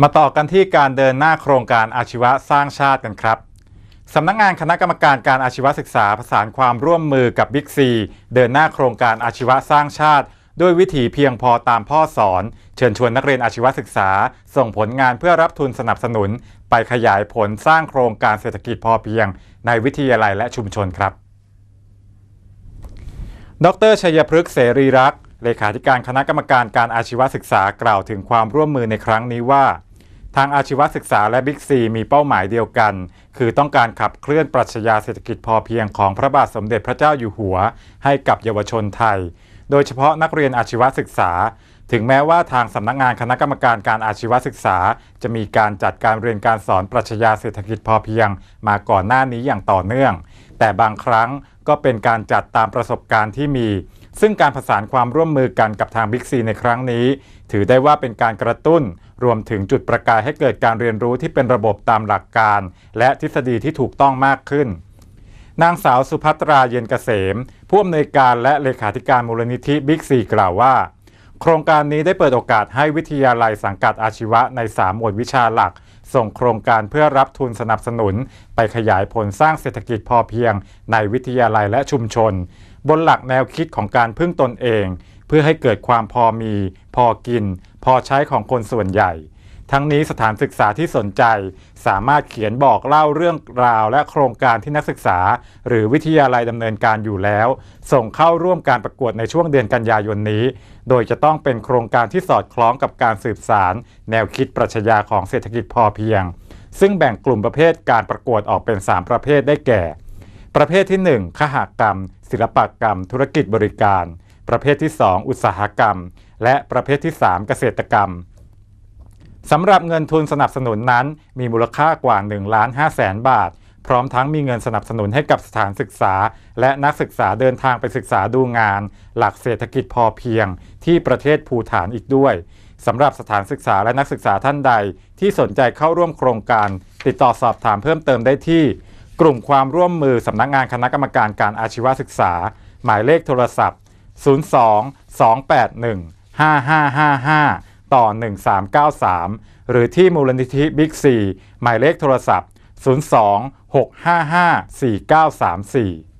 มาต่อกันที่การเดินหน้าโครงการอาชีวะสร้างชาติกันครับ สำนักงานคณะกรรมการการอาชีวศึกษาประสานความร่วมมือกับบิ๊กซีเดินหน้าโครงการอาชีวะสร้างชาติ ด้วยวิถีเพียงพอตามพ่อสอน เชิญชวนนักเรียนอาชีวศึกษา ส่งผลงานเพื่อรับทุนสนับสนุน ไปขยายผลสร้างโครงการเศรษฐกิจพอเพียง ในวิทยาลัยและชุมชนครับ ดรชัยพฤกษ์เสรีรักษ เลขาธิการคณะกรรมการการอาชีวศึกษากล่าวถึงความร่วมมือในครั้งนี้ว่า ทางอาชีวศึกษาและบิ๊กซีมีเป้าหมายเดียวกัน คือต้องการขับเคลื่อนปรัชญาเศรษฐกิจพอเพียงของพระบาทสมเด็จพระเจ้าอยู่หัว ให้กับเยาวชนไทย โดยเฉพาะนักเรียนอาชีวศึกษา ถึงแม้ว่าทางสำนักงานคณะกรรมการการอาชีวศึกษา จะมีการจัดการเรียนการสอนปรัชญาเศรษฐกิจพอเพียง มาก่อนหน้านี้อย่างต่อเนื่อง แต่บางครั้งก็เป็นการจัดตามประสบการณ์ที่มี ซึ่งการผสานความร่วมมือกันกับทางบิ๊กซีในครั้งนี้ ถือได้ว่าเป็นการกระตุ้น รวมถึงจุดประกายให้เกิดการเรียนรู้ที่เป็นระบบตามหลักการ และทฤษฎีที่ถูกต้องมากขึ้น นางสาวสุภัตราเย็นเกษม ผู้อำนวยการและเลขาธิการมูลนิธิบิ๊กซีกล่าวว่า โครงการนี้ได้เปิดโอกาสให้วิทยาลัยสังกัดอาชีวะใน 3 หมวดวิชาหลัก ส่งโครงการเพื่อรับทุนสนับสนุน ไปขยายผลสร้างเศรษฐกิจพอเพียง ในวิทยาลัยและชุมชน บนหลักแนวคิดของการพึ่งตนเอง เพื่อให้เกิดความพอมี พอกิน พอใช้ของคนส่วนใหญ่ ทั้งนี้สถานศึกษาที่สนใจ สามารถเขียนบอกเล่าเรื่องราวและโครงการที่นักศึกษา หรือวิทยาลัยดำเนินการอยู่แล้ว ส่งเข้าร่วมการประกวดในช่วงเดือนกันยายนนี้ โดยจะต้องเป็นโครงการที่สอดคล้องกับการสืบสาร แนวคิดปรัชญาของเศรษฐกิจพอเพียง ซึ่งแบ่งกลุ่มประเภทการประกวดออกเป็น 3 ประเภทได้แก่ ประเภทที่1ขหกรรม ศิลปกรรม ธุรกิจบริการ ประเภทที่ 2 อุตสาหกรรม และประเภทที่ 3 เกษตรกรรม สำหรับเงินทุนสนับสนุนนั้น มีมูลค่ากว่า1ล้าน5แสนบาท พร้อมทั้งมีเงินสนับสนุนให้กับสถานศึกษา และนักศึกษาเดินทางไปศึกษาดูงาน หลักเศรษฐกิจพอเพียง ที่ประเทศภูฐานอีกด้วยสำหรับสถานศึกษาและนักศึกษาท่านใด ที่สนใจเข้าร่วมโครงการ ติดต่อสอบถามเพิ่มเติมได้ที่ กลุ่มความร่วมมือสำนักงานคณะกรรมการการอาชีวศึกษา หมายเลขโทรศัพท์ 02 281 5555 ต่อ 1393 หรือที่มูลนิธิบิ๊กซีหมายเลขโทรศัพท์ 02 655 4934